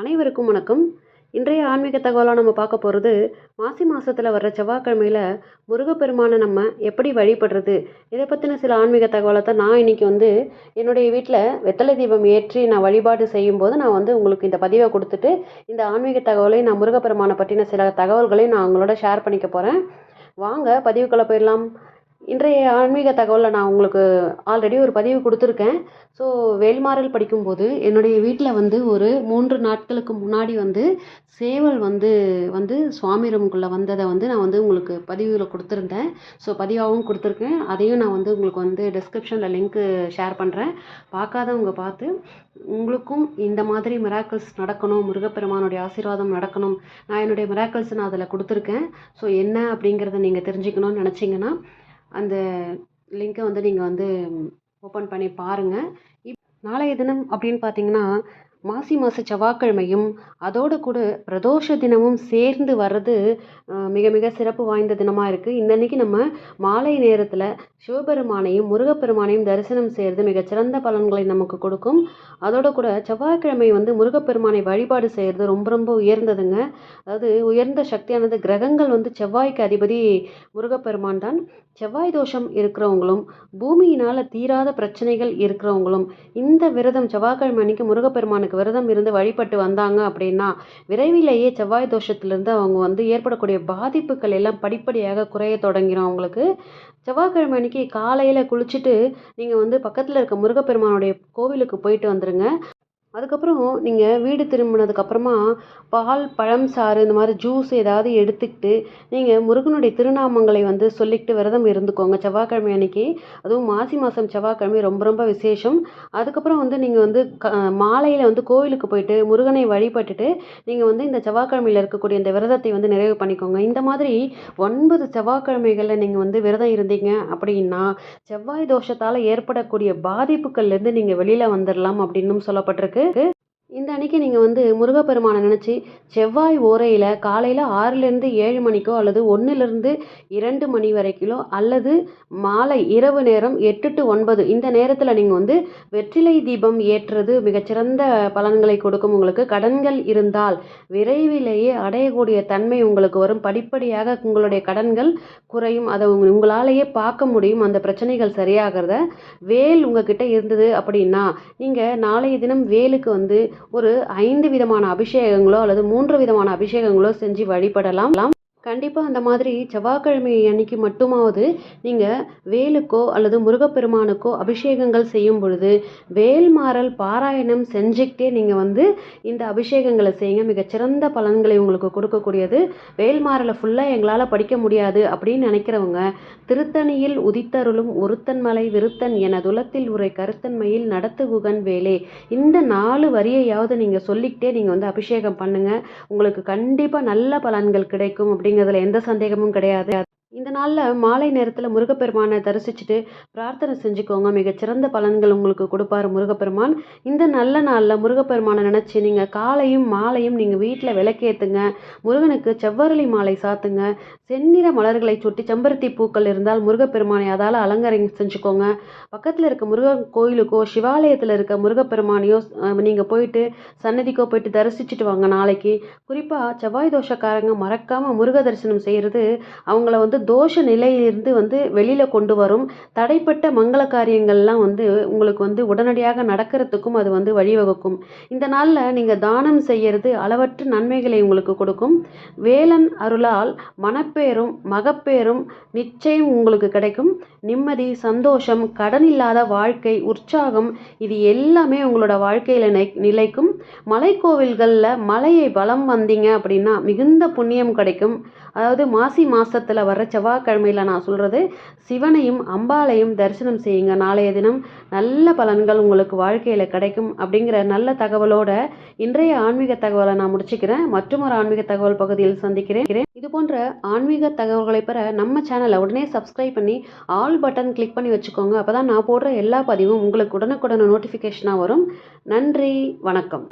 அனைவருக்கும் வணக்கம். இன்றைய ஆன்மீக தகவலாக நம்ம பார்க்க போகிறது மாசி மாதத்தில் வர்ற செவ்வாய்க்கிழமையில் முருகப்பெருமானை நம்ம எப்படி வழிபடுறது? இதை பற்றின சில ஆன்மீக தகவலை தான் நான் இன்றைக்கி வந்து என்னுடைய வீட்டில் வெத்தலை தீபம் ஏற்றி நான் வழிபாடு செய்யும்போது நான் வந்து உங்களுக்கு இந்த பதிவை கொடுத்துட்டு இந்த ஆன்மீக தகவலை நான் முருகப்பெருமானை பற்றின சில தகவல்களையும் நான் உங்களோட ஷேர் பண்ணிக்க போகிறேன் வாங்க பதிவுக்குள்ளே போயிடலாம். இன்றைய ஆன்மீக தகவலில் நான் உங்களுக்கு ஆல்ரெடி ஒரு பதிவு கொடுத்துருக்கேன். ஸோ வேல்மாறல் படிக்கும்போது என்னுடைய வீட்டில் வந்து ஒரு மூன்று நாட்களுக்கு முன்னாடி வந்து சேவல் வந்து வந்து சுவாமி ரூமுக்குள்ளே வந்ததை வந்து நான் வந்து உங்களுக்கு பதிவில் கொடுத்துருந்தேன். ஸோ பதிவாகவும் கொடுத்துருக்கேன். அதையும் நான் வந்து உங்களுக்கு வந்து டிஸ்கிரிப்ஷனில் லிங்க்கு ஷேர் பண்ணுறேன் பார்க்காதவங்க பார்த்து உங்களுக்கும் இந்த மாதிரி மிராக்கிள்ஸ் நடக்கணும் முருகப்பெருமானுடைய ஆசீர்வாதம் நடக்கணும். நான் என்னுடைய மிராக்கிள்ஸ் நான் அதில் கொடுத்துருக்கேன். ஸோ என்ன அப்படிங்கிறத நீங்கள் தெரிஞ்சுக்கணும்னு நினச்சிங்கன்னா அந்த லிங்க்கை வந்து நீங்கள் வந்து ஓப்பன் பண்ணி பாருங்கள் இப் நாளைய தினம் அப்படின்னு பார்த்தீங்கன்னா மாசி மாத செவ்வாய்க்கிழமையும் அதோடு கூட பிரதோஷ தினமும் சேர்ந்து வர்றது மிக மிக சிறப்பு வாய்ந்த தினமாக இருக்குது இந்த அன்னைக்கு நம்ம மாலை நேரத்தில் சிவபெருமானையும் முருகப்பெருமானையும் தரிசனம் செய்கிறது மிகச்சிறந்த பலன்களை நமக்கு கொடுக்கும். அதோடு கூட செவ்வாய்க்கிழமை வந்து முருகப்பெருமானை வழிபாடு செய்கிறது ரொம்ப ரொம்ப உயர்ந்ததுங்க. அதாவது உயர்ந்த சக்தியானது கிரகங்கள் வந்து செவ்வாய்க்கு அதிபதி முருகப்பெருமான் தான். செவ்வாய் தோஷம் இருக்கிறவங்களும் பூமியினால் தீராத பிரச்சனைகள் இருக்கிறவங்களும் இந்த விரதம் செவ்வாய்க்கிழமை அன்னைக்கு முருகப்பெருமானுக்கு விரதம் இருந்து வழிபட்டு வந்தாங்க அப்படின்னா விரைவிலேயே செவ்வாய் தோஷத்திலிருந்து அவங்க வந்து ஏற்படக்கூடிய பாதிப்புகள் எல்லாம் படிப்படியாக குறைய தொடங்கிடும் அவங்களுக்கு. செவ்வாய்க்கிழமை அன்னைக்கு காலையில் குளிச்சுட்டு நீங்கள் வந்து பக்கத்தில் இருக்க முருகப்பெருமானுடைய கோவிலுக்கு போயிட்டு வந்துடுங்க அதுக்கப்புறம் நீங்கள் வீடு திரும்பினதுக்கப்புறமா பால் பழம் சாறு இந்த மாதிரி ஜூஸ் ஏதாவது எடுத்துக்கிட்டு நீங்கள் முருகனுடைய திருநாமங்களை வந்து சொல்லிக்கிட்டு விரதம் இருந்துக்கோங்க. செவ்வாய்க்கிழமை அன்னைக்கு அதுவும் மாசி மாதம் செவ்வாய்க்கிழமை ரொம்ப ரொம்ப விசேஷம். அதுக்கப்புறம் வந்து நீங்கள் வந்து க மாலையில் வந்து கோவிலுக்கு போயிட்டு முருகனை வழிபட்டுட்டு நீங்கள் வந்து இந்த செவ்வாய்க்கிழமையில் இருக்கக்கூடிய இந்த விரதத்தை வந்து நிறைவு பண்ணிக்கோங்க. இந்த மாதிரி ஒன்பது செவ்வாய்க்கிழமைகளில் நீங்கள் வந்து விரதம் இருந்தீங்க அப்படின்னா செவ்வாய் தோஷத்தால் ஏற்படக்கூடிய பாதிப்புகள்லேருந்து நீங்கள் வெளியில் வந்துடலாம் அப்படின்னும் சொல்லப்பட்டிருக்கு. que இந்த அன்னைக்கு நீங்கள் வந்து முருகப்பெருமானை நினச்சி செவ்வாய் ஓரையில் காலையில் ஆறுலேருந்து ஏழு மணிக்கோ அல்லது ஒன்றுலேருந்து இரண்டு மணி வரைக்கிலோ அல்லது மாலை இரவு நேரம் எட்டு டு ஒன்பது இந்த நேரத்தில் நீங்கள் வந்து வெற்றிலை தீபம் ஏற்றுறது மிகச்சிறந்த பலன்களை கொடுக்கும். உங்களுக்கு கடன்கள் இருந்தால் விரைவிலேயே அடையக்கூடிய தன்மை உங்களுக்கு வரும். படிப்படியாக உங்களுடைய கடன்கள் குறையும். அதை உங்களாலேயே பார்க்க முடியும். அந்த பிரச்சனைகள் சரியாகிறத வேல் உங்ககிட்ட இருந்தது அப்படின்னா நீங்கள் நாளைய தினம் வேலுக்கு வந்து ஒரு ஐந்து விதமான அபிஷேகங்களோ அல்லது மூன்று விதமான அபிஷேகங்களோ செஞ்சு வழிபடலாம். கண்டிப்பாக அந்த மாதிரி செவ்வாய்க்கிழமை அன்னைக்கு மட்டுமாவது நீங்கள் வேலுக்கோ அல்லது முருகப்பெருமானுக்கோ அபிஷேகங்கள் செய்யும் பொழுது வேல்மாறல் பாராயணம் செஞ்சுக்கிட்டே நீங்கள் வந்து இந்த அபிஷேகங்களை செய்யுங்க. மிகச்சிறந்த பலன்களை உங்களுக்கு கொடுக்கக்கூடியது. வேல்மாறலை ஃபுல்லாக எங்களால் படிக்க முடியாது அப்படின்னு நினைக்கிறவங்க திருத்தணியில் உதித்தருளும் ஒருத்தன் மலை விருத்தன் என துலத்தில் உரை கருத்தன்மையில் நடத்துகுகன் வேலே. இந்த நாலு வரியையாவது நீங்கள் சொல்லிக்கிட்டே நீங்கள் வந்து அபிஷேகம் பண்ணுங்கள் உங்களுக்கு கண்டிப்பாக நல்ல பலன்கள் கிடைக்கும் அப்படிங்க அப்படிங்கிறதுல எந்த சந்தேகமும் கிடையாது. இந்த நாளில் மாலை நேரத்தில் முருகப்பெருமானை தரிசிச்சுட்டு பிரார்த்தனை செஞ்சுக்கோங்க. மிகச்சிறந்த பலன்கள் உங்களுக்கு கொடுப்பாரு முருகப்பெருமான். இந்த நல்ல நாளில் முருகப்பெருமானை நினச்சி நீங்கள் காலையும் மாலையும் நீங்கள் வீட்டில் விளக்கேற்றுங்க முருகனுக்கு செவ்வரளி மாலை சாத்துங்க. செந்நிற மலர்களை சுட்டி செம்பருத்தி பூக்கள் இருந்தால் முருகப்பெருமானை அதால் அலங்கரம் செஞ்சுக்கோங்க. பக்கத்தில் இருக்க முருகன் கோயிலுக்கோ சிவாலயத்தில் இருக்க முருகப்பெருமானையோ நீங்கள் போயிட்டு சன்னதிக்கோ போயிட்டு தரிசிச்சுட்டு வாங்க நாளைக்கு. குறிப்பாக செவ்வாய் தோஷக்காரங்க மறக்காமல் முருக தரிசனம் செய்கிறது அவங்கள வந்து தோஷ நிலையிலிருந்து வந்து வெளியில் கொண்டு வரும். தடைப்பட்ட மங்கள காரியங்கள்லாம் வந்து உங்களுக்கு வந்து உடனடியாக நடக்கிறதுக்கும் அது வந்து வழிவகுக்கும். இந்த நாளில் நீங்கள் தானம் செய்கிறது அளவற்ற நன்மைகளை உங்களுக்கு கொடுக்கும். வேலன் அருளால் மனப்பேரும் மகப்பேரும் நிச்சயம் உங்களுக்கு கிடைக்கும். நிம்மதி சந்தோஷம் கடன் இல்லாத வாழ்க்கை உற்சாகம் இது எல்லாமே உங்களோட வாழ்க்கையில் நிலைக்கும். மலைக்கோவில்களில் மலையை பலம் வந்தீங்க அப்படின்னா மிகுந்த புண்ணியம் கிடைக்கும். அதாவது மாசி மாதத்தில் வர செவ்வாய்க்கிழமையில் நான் சொல்கிறது சிவனையும் அம்பாளையும் தரிசனம் செய்யுங்க. நாளைய தினம் நல்ல பலன்கள் உங்களுக்கு வாழ்க்கையில் கிடைக்கும் அப்படிங்கிற நல்ல தகவலோட இன்றைய ஆன்மீக தகவலை நான் முடிச்சுக்கிறேன். மற்றும் ஒரு ஆன்மீக தகவல் பகுதியில் சந்திக்கிறேன். இது போன்ற ஆன்மீக தகவல்களை பெற நம்ம சேனலை உடனே சப்ஸ்கிரைப் பண்ணி ஆல் பட்டன் கிளிக் பண்ணி வச்சுக்கோங்க. அப்போ தான் நான் போடுற எல்லா பதிவும் உங்களுக்கு உடனுக்குடனே நோட்டிஃபிகேஷனாக வரும். நன்றி வணக்கம்.